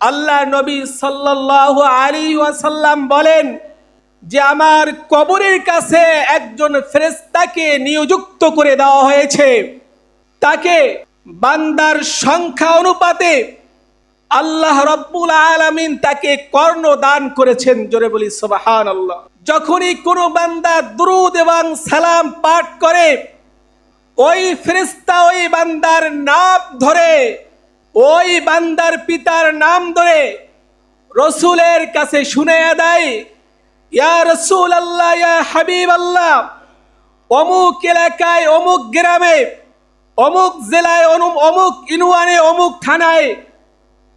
আল্লাহ নবী সাল্লাল্লাহু আলী ওয়াসাল্লাম বলেন যে আমার কবরের কাছে একজন ফেরেস্তাকে নিয়োযুক্ত করে দেওয়া হয়েছে। তাকে বান্দার সংখ্যা অনুপাতে আল্লাহ রব্বুল আলামিন তাকে কর্ণ দান করেছেন জোরে বলি সুবাহান আল্লাহ যখনই কোনো বান্দা দুরুদ এবং সালাম পাঠ করে, ওই ফেরেস্তা ওই বান্দার নাম ধরে ওই বান্দার পিতার নাম ধরে রসুলের কাছে শুনে দেয় ইয়া রসুল আল্লাহ ইয়া হাবিব আল্লাহ অমুক এলাকায়, অমুক গ্রামে, অমুক জেলায় অমুক ইউনিয়নে, অমুক থানায়,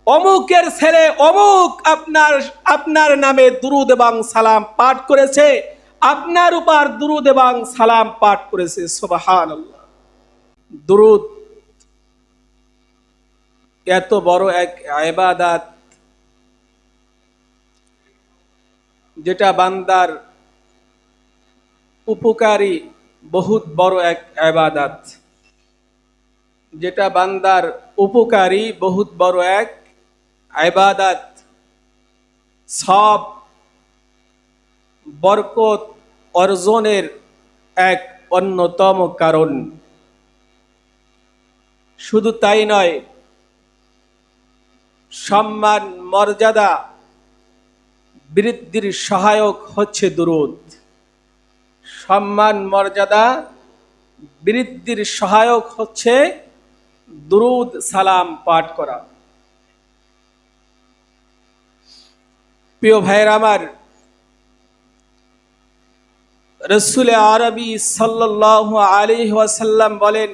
অমুকের ছেলে, অমুক আপনার আপনার নামে দুরুদ এবং সালাম পাঠ করেছে, আপনার উপর দুরুদ এবং সালাম পাঠ করেছে সোবাহান দুরুদ এত বড় এক আবাদাত যেটা বান্দার উপকারী, বহুত বড় এক আবাদাত যেটা বান্দার উপকারী, বহুত বড় এক আবাদাত সব বরকত অর্জনের এক অন্যতম কারণ। শুধু তাই নয় সম্মান, মর্যাদা, বৃদ্ধির সহায়ক হচ্ছে দুরুদ। সম্মান, মর্যাদা, বৃদ্ধির সহায়ক হচ্ছে দুরুদ সালাম পাঠ করা। প্রিয় ভাইয়ের আমার, রসুল আরবি সাল্লাহ আলী ওয়াসাল্লাম বলেন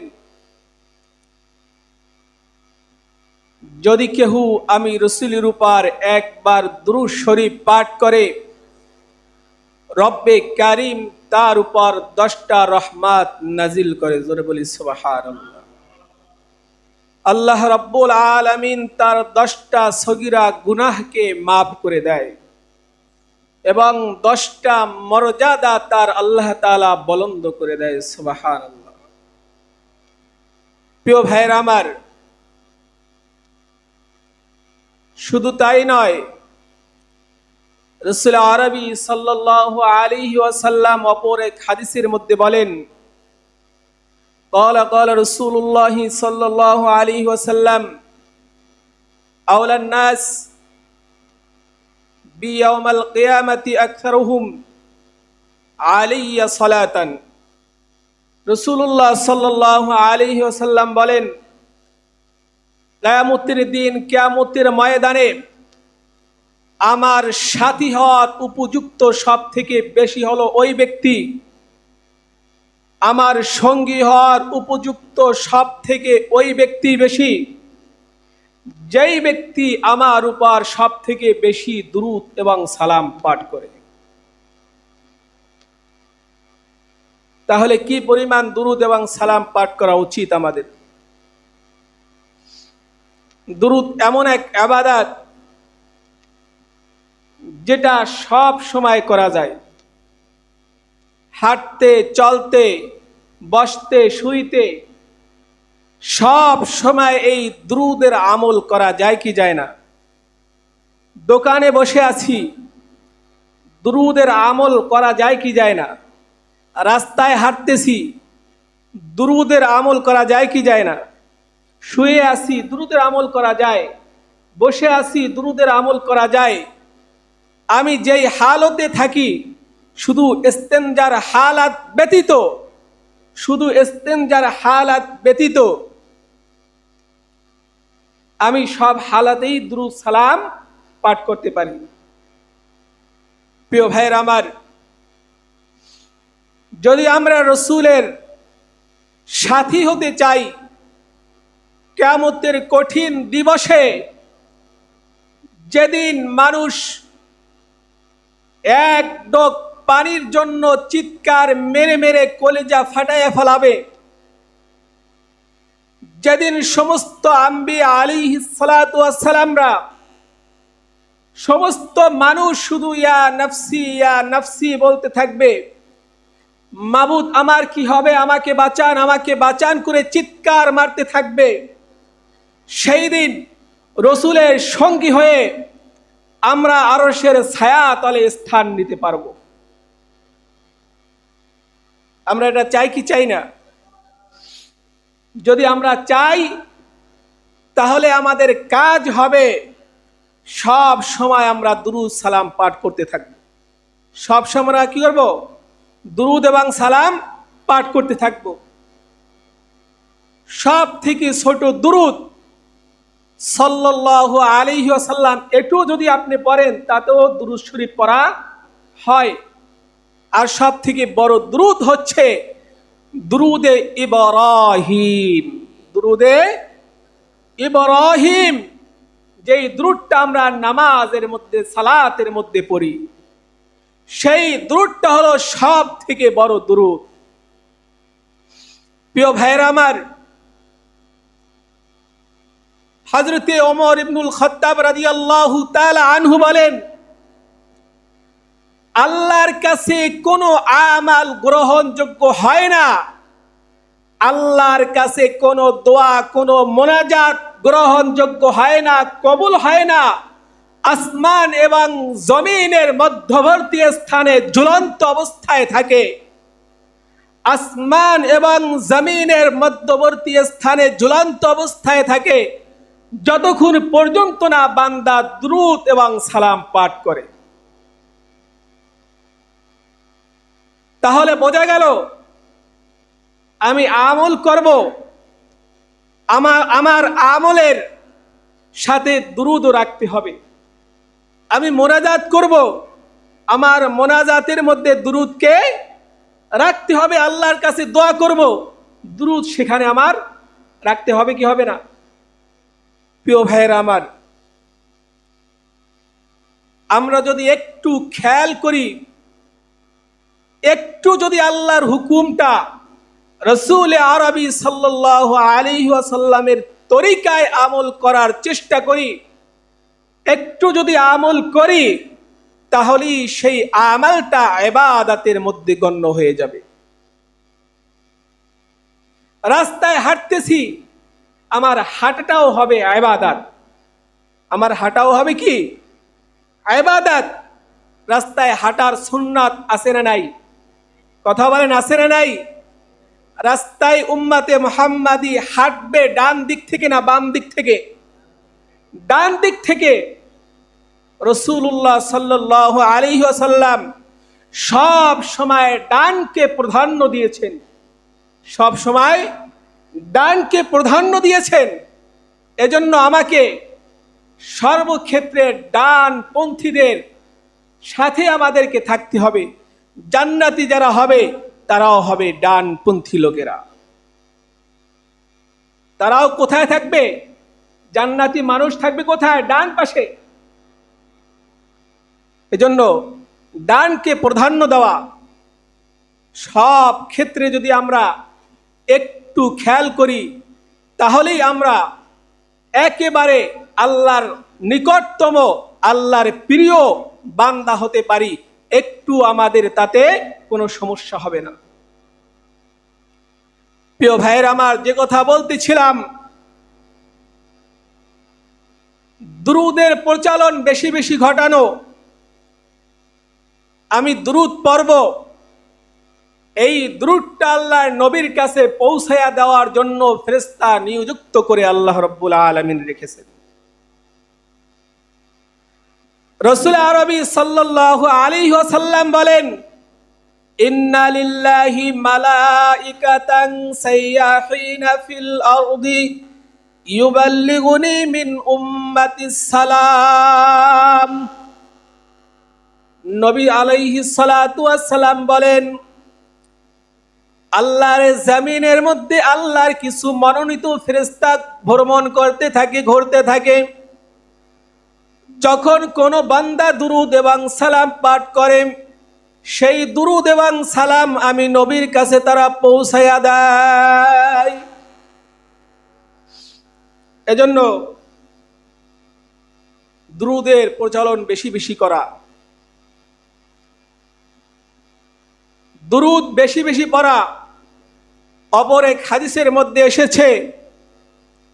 যদি কেহু আমি রসুলের উপর একবার দুরু শরীফ পাঠ করে, রব্বে কারিম তার উপর দশটা রহমাত নাজিল করে, জোরে বলি সুবাহার আল্লাহ রব্বুল আলমিন তার দশটা সগিরা গুনাহকে মাফ করে দেয় এবং দশটা মর্যাদা তার আল্লাহ তালা বলন্দ করে দেয় সুবাহার প্রিয় ভাইয়ের আমার শুধু তাই নয় রসুল আরবি সাল্লাহ আলী ওয়াসাল্লাম অপর এক হাদিসের মধ্যে বলেন قال قال رسول الله صلى الله عليه وسلم أولى الناس بيوم القيامة أكثرهم علي صلاة رسول الله صلى الله عليه وسلم বলেন কেয়ামতের দিন কেয়ামতের ময়দানে আমার সাথী হওয়ার উপযুক্ত সব থেকে বেশি হলো ওই ব্যক্তি। আমার সঙ্গী হওয়ার উপযুক্ত সব থেকে ওই ব্যক্তি বেশি। যেই ব্যক্তি আমার উপর সব থেকে বেশি দ্রুত এবং সালাম পাঠ করে। তাহলে কি পরিমাণ দুরুদ এবং সালাম পাঠ করা উচিত আমাদের? দুরুদ এমন এক আবাদাত যেটা সব সময় করা যায়। হাঁটতে, চলতে, বসতে, শুইতে, সব সময় এই দ্রুদের আমল করা যায় কি যায় না। দোকানে বসে আছি, দ্রুদের আমল করা যায় কি যায় না। রাস্তায় হাঁটতেছি, দ্রুদের আমল করা যায় কি যায় না। শুয়ে আসি দ্রুদের আমল করা যায়। বসে আসি দ্রুদের আমল করা যায়। আমি যেই হালতে থাকি, শুধু ইস্তেঞ্জার হালাত ব্যতীত, শুধু ইস্তেঞ্জার হালাত ব্যতীত, আমি সব হালাতেই দ্রুদ সালাম পাঠ করতে পারি। প্রিয় ভাইয়ের আমার, যদি আমরা রসুলের সাথী হতে চাই কেমতের কঠিন দিবসে যেদিন মানুষ এক ডোক পানির জন্য চিৎকার মেরে মেরে কলেজা ফাটাইয়া ফেলাবে, যেদিন সমস্ত আম্বি আলী সালামরা সমস্ত মানুষ শুধু ইয়া নফসি ইয়া নফসি বলতে থাকবে, মাবুদ, আমার কি হবে? আমাকে বাঁচান আমাকে বাঁচান করে চিৎকার মারতে থাকবে। সেই দিন রসুলের সঙ্গী হয়ে আমরা আরসের ছায়া তলে স্থান নিতে পারব। আমরা এটা চাই কি চাই না? যদি আমরা চাই, তাহলে আমাদের কাজ হবে সব সময় আমরা দুরুদ সালাম পাঠ করতে থাকব। সব সময় আমরা কি করব? দুরুদ এবং সালাম পাঠ করতে থাকব। সব থেকে ছোট দুরুদ সাল্লাহ আলিহি আসাল্লাম এটু যদি আপনি পড়েন, তাতেও দুরুদ শরীফ পড়া হয়। আর সব থেকে বড় দ্রুত হচ্ছে দ্রুদে ইবরাহিম। দ্রুদে ইবরাহিম, যেই দ্রুটটা আমরা নামাজের মধ্যে, সালাতের মধ্যে পড়ি, সেই দ্রুটটা হলো সব থেকে বড় দ্রুত প্রিয় ভাইয়ের আমার হজরতে ওমর ইবনুল খত্তাব রাদিয়াল্লাহু তাআলা আনহু বলেন, আল্লাহর কাছে কোনো আমাল গ্রহণযোগ্য হয় না। আল্লাহর কাছে কোনো দোয়া, কোনো মোনাজাত গ্রহণযোগ্য হয় না, কবুল হয় না। আসমান এবং জমিনের মধ্যবর্তী স্থানে ঝুলন্ত অবস্থায় থাকে। আসমান এবং জমিনের মধ্যবর্তী স্থানে ঝুলন্ত অবস্থায় থাকে। যতক্ষণ পর্যন্ত না বান্দা দ্রুত এবং সালাম পাঠ করে। তাহলে বোঝা গেল, আমি আমল করব, আমার আমার আমলের সাথে দুরুদ রাখতে হবে। আমি মোনাজাত করব, আমার মোনাজাতের মধ্যে দুরুদকে রাখতে হবে, আল্লাহর কাছে দোয়া করব দুরুদ সেখানে আমার রাখতে হবে কি হবে না? প্রিয় ভাইয়েরা আমার, আমরা যদি একটু খেয়াল করি, একটু যদি আল্লাহর হুকুমটা রসুল আরবি সাল্লাহ আলী সাল্লামের তরিকায় আমল করার চেষ্টা করি, একটু যদি আমল করি, তাহলেই সেই আমলটা এবাদাতের মধ্যে গণ্য হয়ে যাবে। রাস্তায় হাঁটতেছি আমার হাঁটাটাও হবে আয়বাদাত আমার হাঁটাও হবে কি? আয়বাদাত রাস্তায় হাঁটার সুন্নাত আসে না নাই? কথা বলেন আসে না নাই? রাস্তায় উম্মাতে মোহাম্মাদি হাঁটবে ডান দিক থেকে না বাম দিক থেকে? ডান দিক থেকে রসুল্লাহ সাল্লাহ আলী আসাল্লাম সব সময় ডানকে প্রাধান্য দিয়েছেন। সব সময় ডানকে প্রাধান্য দিয়েছেন, এজন্য আমাকে সর্বক্ষেত্রে ডান পন্থীদের সাথে আমাদেরকে থাকতে হবে। জান্নাতি যারা হবে, তারাও হবে ডানপন্থী লোকেরা। তারাও কোথায় থাকবে? জান্নাতি মানুষ থাকবে কোথায়? ডান পাশে। এজন্য ডানকে প্রাধান্য দেওয়া সব ক্ষেত্রে যদি আমরা একটু খেয়াল করি, তাহলেই আমরা একেবারে আল্লাহর নিকটতম, আল্লাহর প্রিয় বান্দা হতে পারি। একটু আমাদের তাতে কোনো সমস্যা হবে না। প্রিয় ভাইয়ের, আমার যে কথা বলতেছিলাম, দ্রুদের প্রচলন বেশি বেশি ঘটানো, আমি দ্রুত পর্ব এই দ্রুটটা আল্লাহর নবীর কাছে পৌঁছায়া দেওয়ার জন্য ফেরেস্তা নিযুক্ত করে আল্লাহ রব্বুল আলমিন রেখেছেন। রসুল আরবি সাল্লাহ আলী সাল্লাম বলেন, ইন্না লিল্লাহি মালাইকাতান সাইয়াহিনা ফিল আরদি, ইউবাল্লিগুনি মিন উম্মাতিস সালাম। নবী আলাইহি সালাতু সালাম বলেন আল্লাহর জামিনের মধ্যে আল্লাহর কিছু মনোনীত ফেরেস্তা ভ্রমণ করতে থাকে, ঘুরতে থাকে। যখন কোনো বান্দা দুরুদ এবং সালাম পাঠ করে, সেই দুরুদ এবং সালাম আমি নবীর কাছে তারা পৌঁছাইয়া দেয়। এজন্য দ্রুদের প্রচলন বেশি বেশি করা। দুরুদ বেশি বেশি পড়া। অপর এক হাদিসের মধ্যে এসেছে,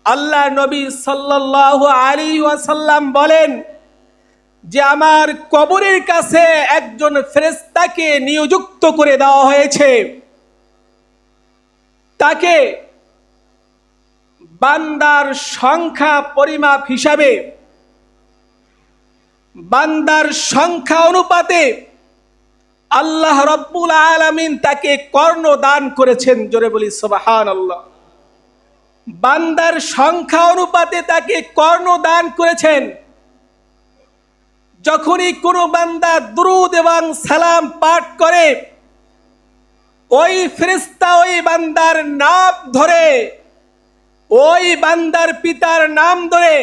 আল্লাহ নবী সাল্লাল্লাহু আলী ওয়াসাল্লাম বলেন যে আমার কবরের কাছে একজন ফেরেস্তাকে নিয়োযুক্ত করে দেওয়া হয়েছে। তাকে বান্দার সংখ্যা পরিমাপ হিসাবে, বান্দার সংখ্যা অনুপাতে আল্লাহ রব্বুল আলামিন তাকে কর্ণ দান করেছেন, জোরে বলি সোবাহান আল্লাহ বান্দার সংখ্যা অনুপাতে তাকে কর্ণ দান করেছেন। যখনই কোনো বান্দা দ্রুদ এবং সালাম পাঠ করে, ওই ফেরেস্তা ওই বান্দার নাম ধরে, ওই বান্দার পিতার নাম ধরে,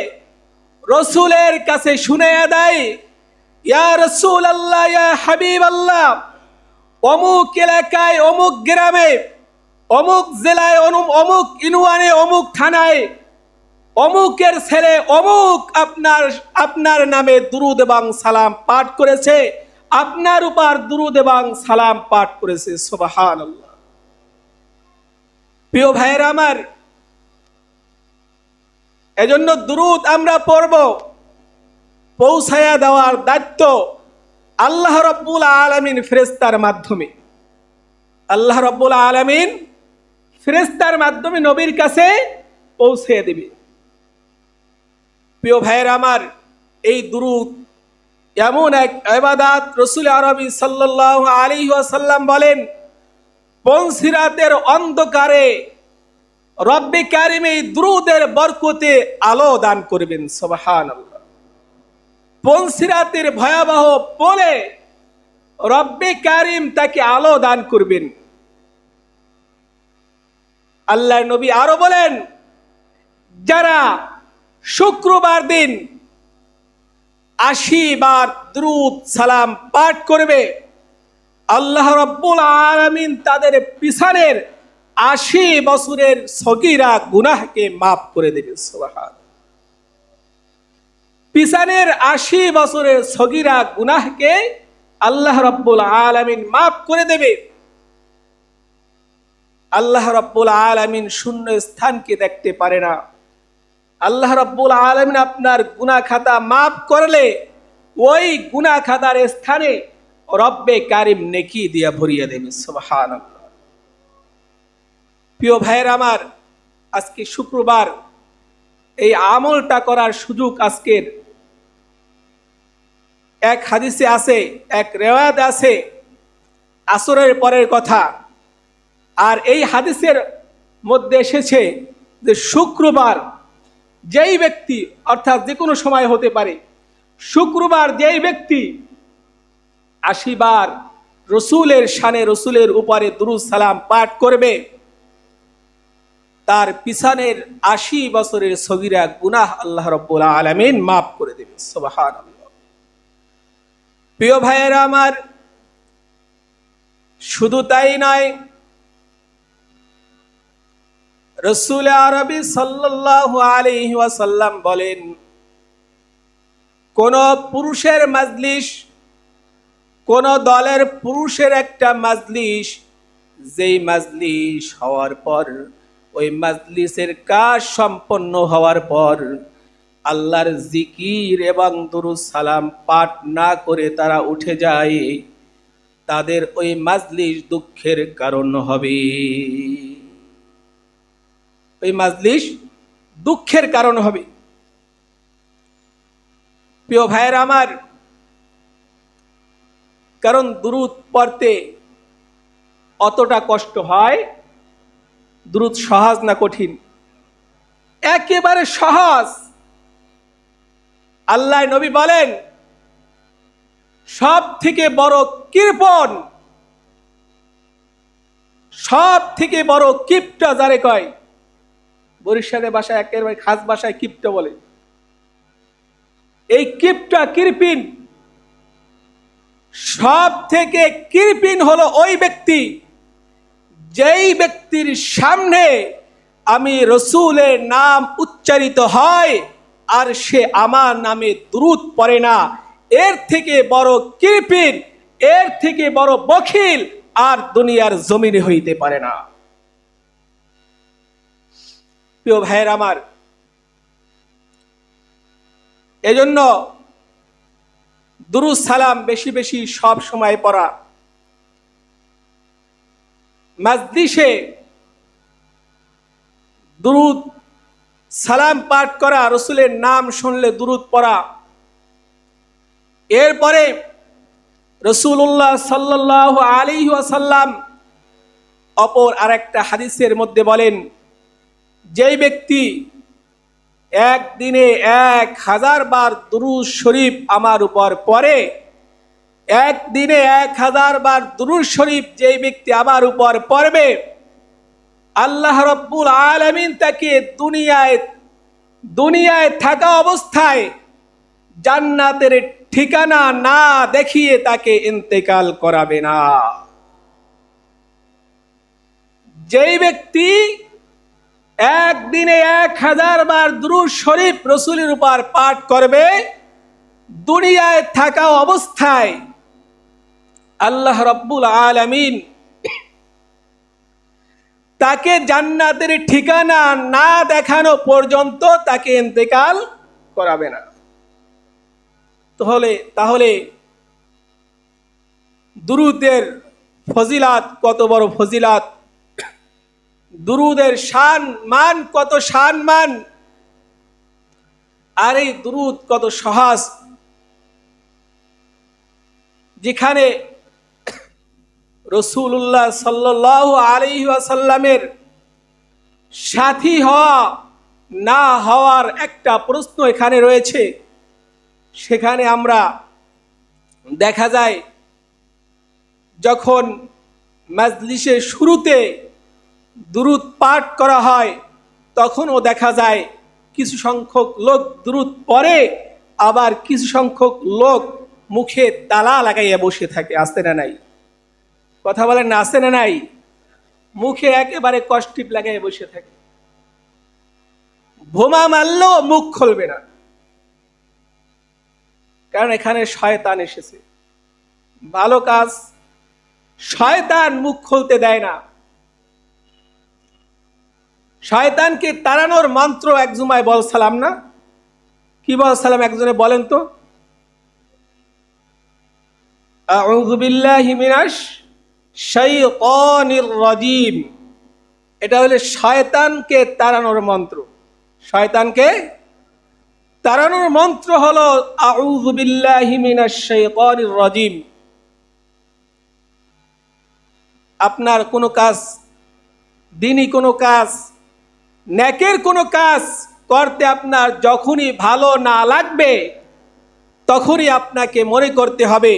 রসুলের কাছে শুনে দেয় ইয়া রসুল আল্লাহ ইয়া হাবিব আল্লাহ অমুক এলাকায়, অমুক গ্রামে, অমুক জেলায়, অনু, অমুক অমুক থানায়, অমুকের অমুক আপনার আপনার নামে দুরুদ এবং সালাম পাঠ করেছে, আপনার উপর দুরুদ এবং সালাম পাঠ করেছে সোবাহান প্রিয় ভাইয়ের আমার, এজন্য দুরুদ আমরা পড়ব। পৌঁছায়া দেওয়ার দায়িত্ব আল্লাহ রব্বুল আলমিন ফেরেস্তার মাধ্যমে। আল্লাহ রব্বুল আলমিন ফেরেস্তার মাধ্যমে নবীর কাছে পৌঁছে দেবে। প্রিয় ভাইয়ের আমার, এই দুরুদ এমন এক এবাদাত রসুল আরবি সাল্লাহ আলী ওয়াসাল্লাম বলেন পঞ্চিরাতের অন্ধকারে রব্বে কারিম এই দ্রুদের বরকতে আলো দান করবেন। সবাহান পঞ্চিরাতের ভয়াবহ বলে রব্বে কারিম তাকে আলো দান করবেন। আল্লাহ নবী আরও বলেন, যারা শুক্রবার দিন আশি দ্রুদ সালাম পাঠ করবে, আল্লাহ রব্বুল আলমিন তাদের পিছনের আশি বছরের সগিরা গুনাহকে মাফ করে দেবে সোহান পিছনের আশি বছরের সগিরা গুনাহকে আল্লাহ রব্বুল আলমিন মাফ করে দেবে। আল্লাহ রব্বুল আলমিন শূন্য স্থানকে দেখতে পারে না। আল্লাহ রব্বুল আলমিন আপনার গুনা খাতা মাফ করলে ওই গুনা খাতার স্থানে রব্বে কারিম নেকি দিয়া ভরিয়ে দেবে। সোহান প্রিয় ভাইয়ের আমার, আজকে শুক্রবার এই আমলটা করার সুযোগ আজকের। এক হাদিসে আছে, এক রেওয়াত আছে, আসরের পরের কথা। আর এই হাদিসের মধ্যে এসেছে যে শুক্রবার যেই ব্যক্তি, অর্থাৎ যে কোনো সময় হতে পারে, শুক্রবার যেই ব্যক্তি আশিবার রসুলের শানে রসুলের উপরে দুরুজ সালাম পাঠ করবে তার পিছনের আশি বছরের সগিরা গুনাহ আল্লাহ রব্বুল আলমিন মাফ করে দেবে। সোবাহান প্রিয় ভাইয়েরা আমার, শুধু তাই নয়, রসুল আরবি সাল্লাহ আলহি ওয়াসাল্লাম বলেন, কোন পুরুষের মাজলিস কোন দলের পুরুষের একটা মাজলিস যেই মাজলিস হওয়ার পর ওই মাজলিসের কাজ সম্পন্ন হওয়ার পর আল্লাহর জিকির এবং দুরুস সালাম পাঠ না করে তারা উঠে যায়। তাদের ওই মাজলিস দুঃখের কারণ হবে। ওই মাজলিস দুঃখের কারণ হবে। প্রিয় ভাইয়ের আমার, কারণ দুরুদ পড়তে অতটা কষ্ট হয় দ্রুত সহজ না কঠিন? একেবারে সহজ। আল্লাহ নবী বলেন সব থেকে বড় কৃপন সব থেকে বড় কিপটা যারে কয়? বরিশালের বাসায় একেবারে খাস বাসায় কিপটা বলে। এই কিপটা কৃপিন। সব থেকে কৃপিন হলো ওই ব্যক্তি যেই ব্যক্তির সামনে আমি রসুলের নাম উচ্চারিত হয়, আর সে আমার নামে দ্রুত পড়ে না, এর থেকে বড় কৃপিন এর থেকে বড় বখিল আর দুনিয়ার জমিনে হইতে পারে না। প্রিয় ভাইয়ের আমার, এজন্য দুরুজ সালাম বেশি বেশি সব সময় পড়া মাজলিসে দুরুদ সালাম পাঠ করা, রসুলের নাম শুনলে দুরুদ পড়া। এরপরে রসুল্লাহ সাল্লাহ আলী ওয়াসাল্লাম অপর আরেকটা হাদিসের মধ্যে বলেন, যেই ব্যক্তি একদিনে এক হাজার বার দুরুজ শরীফ আমার উপর পড়ে একদিনে এক হাজার বার দুরুজ শরীফ যেই ব্যক্তি আমার উপর পড়বে, আল্লাহ রব্বুল আলমিন তাকে দুনিয়ায় দুনিয়ায় থাকা অবস্থায় জান্নাতের ঠিকানা না দেখিয়ে তাকে ইন্তেকাল করাবে না। যেই ব্যক্তি একদিনে এক হাজার বার দুরুজ শরীফ রসুলের উপর পাঠ করবে, দুনিয়ায় থাকা অবস্থায় আল্লাহ রব্বুল আলমিন তাকে জান্নাতের ঠিকানা না দেখানো পর্যন্ত তাকে ইন্তেকাল করাবে না। তাহলে তাহলে দুরুদের ফজিলাত কত বড় ফজিলাত? দুরুদের শান মান কত শান মান? আর এই দুরুদ কত সহজ? যেখানে রসুল্লাহ সাল্লাহ আলী আসাল্লামের সাথী হওয়া, না হওয়ার একটা প্রশ্ন এখানে রয়েছে। সেখানে আমরা দেখা যায়, যখন মাজলিসের শুরুতে দুরুদ পাঠ করা হয়, তখনও দেখা যায় কিছু সংখ্যক লোক দুরুদ পরে আবার কিছু সংখ্যক লোক মুখে তালা লাগাইয়া বসে থাকে আসতে না নাই? কথা বলেন না না নাই? মুখে একেবারে কষ্টিপ লাগাইয়া বসে থাকে। বোমা মারলেও মুখ খুলবে না। কারণ এখানে শয়তান এসেছে। ভালো কাজ, শয়তান মুখ খুলতে দেয় না। শয়তানকে তাড়ানোর মন্ত্র এক জুমায় বলসালাম না? কি বলসালাম একজনে বলেন তো? আউযু বিল্লাহি মিনাশ রাজিম। এটা হলো শয়তানকে তাড়ানোর মন্ত্র। শয়তানকে তাড়ানোর মন্ত্র হলো রাজিম। আপনার কোনো কাজ, দিনই কোনো কাজ ন্যাকের কোনো কাজ করতে আপনার যখনই ভালো না লাগবে, তখনই আপনাকে মনে করতে হবে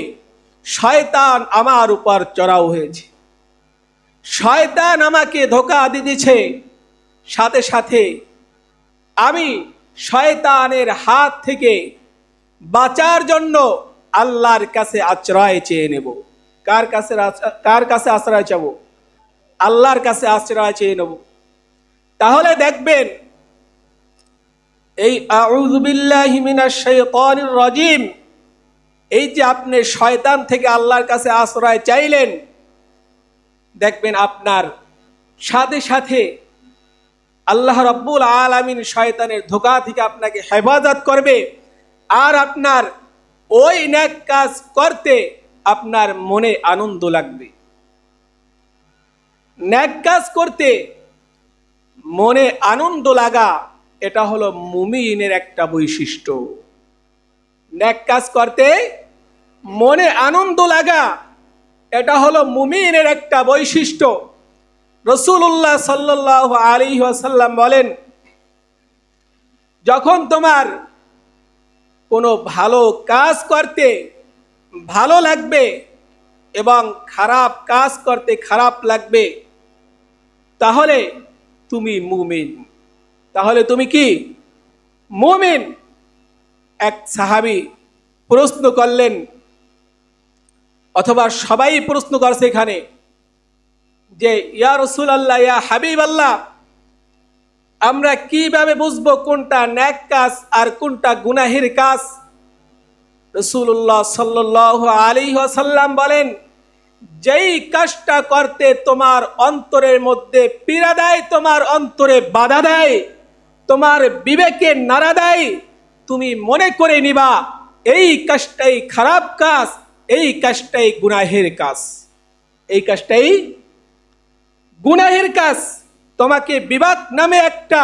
শয়তান আমার উপর চড়াও হয়েছে। শয়তান আমাকে ধোকা দিতেছে। সাথে সাথে আমি শয়তানের হাত থেকে বাঁচার জন্য আল্লাহর কাছে আশ্রয় চেয়ে নেব। কার কাছে কার কাছে আশ্রয় চাবো? আল্লাহর কাছে আশ্রয় চেয়ে নেব। তাহলে দেখবেন এই আউযুবিল্লাহি মিনাশ শাইতানির রাজিম এই যে আপনি শয়তান থেকে আল্লাহর কাছে আশ্রয় চাইলেন, দেখবেন আপনার সাথে সাথে আল্লাহ রব্বুল আলামিন শয়তানের ধোকা থেকে আপনাকে হেফাজত করবে। আর আপনার ওই ন্যাক কাজ করতে আপনার মনে আনন্দ লাগবে। ন্যাক কাজ করতে মনে আনন্দ লাগা, এটা হলো মুমিনের একটা বৈশিষ্ট্য। ন্যাক কাজ করতে মনে আনন্দ লাগা, এটা হলো মুমিনের একটা বৈশিষ্ট্য। রসুল্লাহ সাল্লাহ আলী আসাল্লাম বলেন, যখন তোমার কোনো ভালো কাজ করতে ভালো লাগবে এবং খারাপ কাজ করতে খারাপ লাগবে, তাহলে তুমি মুমিন। তাহলে তুমি কি? মুমিন। এক সাহাবি প্রশ্ন করলেন অথবা সবাই প্রশ্ন করছে এখানে যে, ইয়া রসুল আল্লাহ ইয়া হাবিব আল্লাহ আমরা কীভাবে বুঝব কোনটা ন্যাক কাজ আর কোনটা গুনাহির কাজ? রসুল্লাহ সাল্লাহ আলী আসাল্লাম বলেন, যেই কাজটা করতে তোমার অন্তরের মধ্যে পীড়া দেয়, তোমার অন্তরে বাধা দেয়, তোমার বিবেকে নাড়া দেয়, তুমি মনে করে নিবা, এই কাজটাই খারাপ কাজ। এই কাজটাই গুনাহের কাজ। এই কাজটাই গুনাহের কাজ। তোমাকে বিবাদ নামে একটা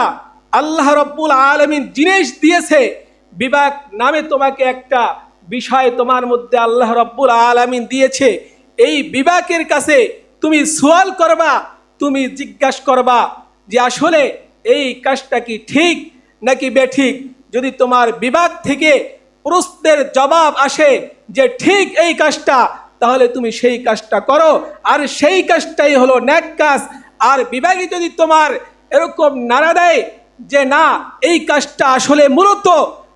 আল্লাহ রব্বুল আলমিন জিনিস দিয়েছে। বিবাদ নামে তোমাকে একটা বিষয় তোমার মধ্যে আল্লাহ রব্বুল আলমিন দিয়েছে। এই বিবাকের কাছে তুমি সোয়াল করবা, তুমি জিজ্ঞাসা করবা যে আসলে এই কাজটা কি ঠিক নাকি বেঠিক? যদি তোমার বিবাদ থেকে প্রশ্নের জবাব আসে যে ঠিক এই কাজটা, তাহলে তুমি সেই কাজটা করো। আর সেই কাজটাই হলো ন্যাক কাজ। আর বিভাগী যদি তোমার এরকম নাড়া দেয় যে না, এই কাজটা আসলে মূলত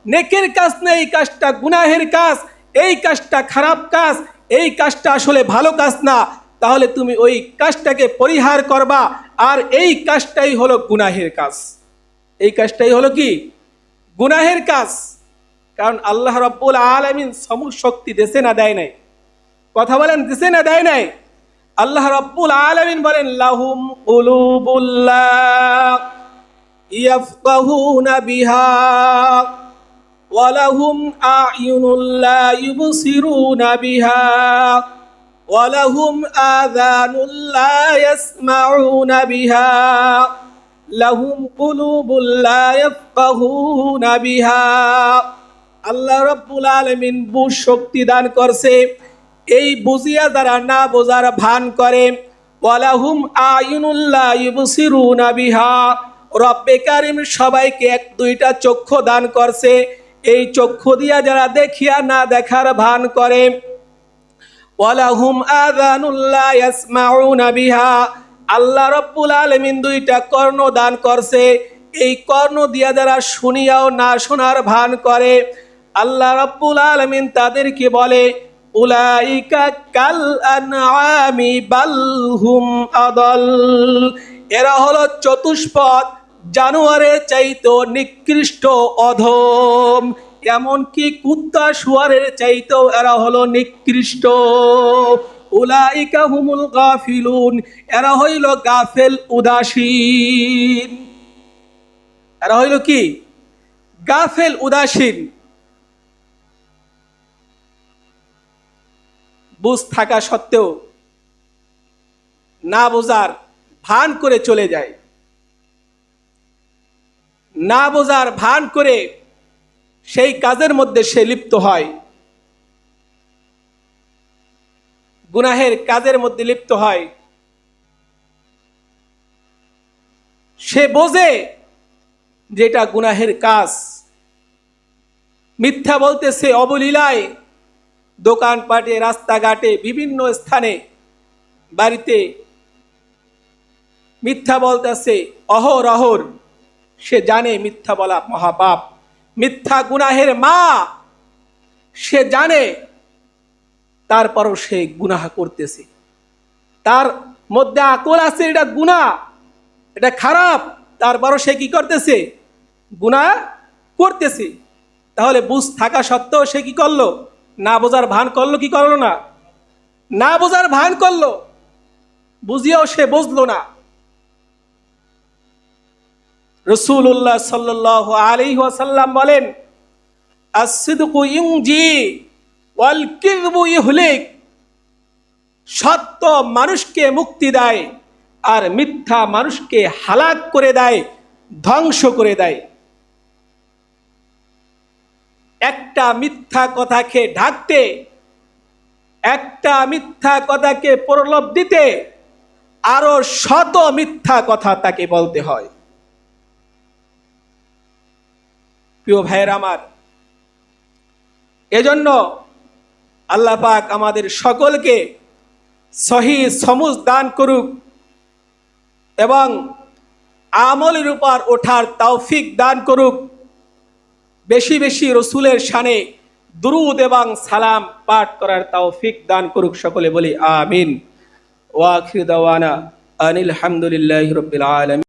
নেকের কাজ না, এই কাজটা গুনাহের কাজ, এই কাজটা খারাপ কাজ, এই কাজটা আসলে ভালো কাজ না, তাহলে তুমি ওই কাজটাকে পরিহার করবা। আর এই কাজটাই হলো গুনাহের কাজ। এই কাজটাই হলো কি? গুনাহের কাজ। কারণ আল্লাহ রব্বুল আলমিন সমু শক্তি দেশে না দেয় নাই। কথা বলেন, দেশে না দেয় নাই? আল্লাহ রব্বুল আলমিন বলেন, লাহুম উলুবুল্লাহ ইয়াফকাহুনা বিহা ওয়ালাহুম আয়ুনুল্লাহ ইউবসিরুনা বিহা ওয়ালাহুম আযানুল্লাহ ইয়াসমাউনা বিহা লাহুম কুলুবুল্লাহ ইয়াফকাহুনা বিহা আল্লাহ রব্বুল আলমিন বুঝ শক্তি দান করছে। এই বুঝিয়া যারা না বোঝার ভান করে, ওয়ালাহুম আয়ুনুল্লাহ ইউবসিরুনা বিহা। রব্বে কারিম সবাইকে এক দুইটা চক্ষু দান করছে। এই চক্ষু দিয়া যারা দেখিয়া না দেখার ভান করে, ওয়ালাহুম আযানুল্লাহ ইয়াসমাউনা বিহা। আল্লাহ রব্বুল আলামিন দুইটা কর্ণ দান করছে। এই কর্ণ দিয়া যারা শুনিয়াও না শোনার ভান করে আল্লাহ রব্বুল আলামিন তাদেরকে বলে, উলাইকা কাল আনআমি বাল হুম আদল। এরা হলো চতুষ্পদ জানোয়ারের চাইতো নিকৃষ্ট অধম, এমনকি কুত্তা শুয়ারের চাইতেও এরা হলো নিকৃষ্ট। উলাইকা হুমুল গাফিলুন, এরা হইল গাফেল উদাসীন। এরা হইল কি? গাফেল উদাসীন। বুঝ থাকা সত্ত্বেও না বোঝার ভান করে চলে যায়। না বোঝার ভান করে সেই কাজের মধ্যে সে লিপ্ত হয়। গুনাহের কাজের মধ্যে লিপ্ত হয়। সে বোঝে যেটা গুনাহের কাজ। মিথ্যা বলতেছে অবলীলায়। দোকানপাটে রাস্তাঘাটে, বিভিন্ন স্থানে বাড়িতে মিথ্যা বলতেছে, অহরহর। সে জানে মিথ্যা বলা মহাপাপ। মিথ্যা গুনাহের মা, সে জানে। তারপরও সে গুনাহ করতেছে। তার মধ্যে আকল আছে, এটা গুণা এটা খারাপ। তারপরও সে কি করতেছে? গুনাহ করতেছে। তাহলে বুঝ থাকা সত্ত্বেও সে কি করল? না বোঝার ভান করল কি করল না? না বোঝার ভান করল, বুঝিয়েও সে বুঝলো না। রসুল্লাহ সাল্লাহ আলী ওয়াসাল্লাম বলেন ওয়াল সত্য মানুষকে মুক্তি দেয় আর মিথ্যা মানুষকে হালাক করে দেয়, ধ্বংস করে দেয়। একটা মিথ্যা কথাকে ঢাকতে, একটা মিথ্যা কথাকে প্রলোভ দিতে, আরও শত মিথ্যা কথা তাকে বলতে হয়। প্রিয় ভাইয়ের আমার, এজন্য আল্লাহ পাক আমাদের সকলকে সহি সমুজ দান করুক এবং আমলের উপর ওঠার তৌফিক দান করুক। বেশি বেশি রসুলের শানে দুরুদ এবং সালাম পাঠ করার তৌফিক দান করুক সকলে বলি, আমিন। ওয়াখির দাওয়ানা আনিল হামদুলিল্লাহ রবিল আলম